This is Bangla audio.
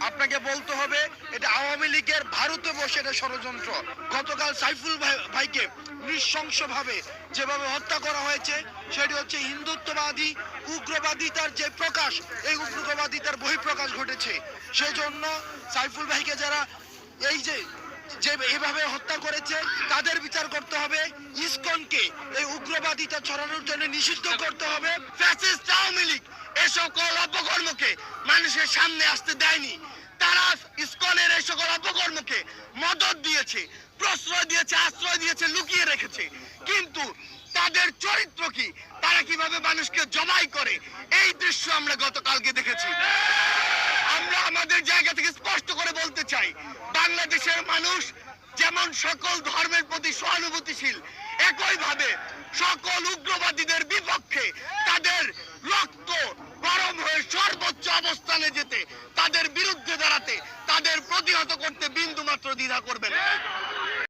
আপনাকে বলতে হবে, এটা আওয়ামী লীগের ভারতে বসে এটা ষড়যন্ত্র। গতকাল সাইফুল ভাই- ভাইকে নৃশংসভাবে যেভাবে হত্যা করা হয়েছে, সেটি হচ্ছে হিন্দুত্ববাদী উগ্রবাদিতার যে প্রকাশ, এই উগ্রবাদিতার বহিঃপ্রকাশ ঘটেছে। সেজন্য সাইফুল ভাইকে যারা এই যে যে এভাবে হত্যা করেছে, তাদের বিচার করতে হবে, ইসকনকে এই উগ্রবাদিতা ছড়ানোর জন্য নিষিদ্ধ করতে হবে, ফ্যাসিস্ট আওয়ামী লীগ। এ সকল অপকর্মকে মানুষের সামনে আসতে দেয়নি। তারা ইসকনের এই সকল অপকর্মকে মদত দিয়েছে, প্রশ্রয় দিয়েছে, আশ্রয় দিয়েছে, লুকিয়ে রেখেছে। কিন্তু তাদের চরিত্র কি? তারা কীভাবে মানুষকে জমাই করে? এই দৃশ্য আমরা গতকালকে দেখেছি। আমরা আমাদের জায়গা থেকে স্পষ্ট করে বলতে চাই, বাংলাদেশের মানুষ যেমন সকল ধর্মের প্রতি সহানুভূতিশীল, একইভাবে সকল উগ্রবাদীদের বিপক্ষে তাদের অবস্থানে যেতে তাদের বিরুদ্ধে দাঁড়াতে তাদের প্রতিহত করতে বিন্দু মাত্র দ্বিধা করবে না।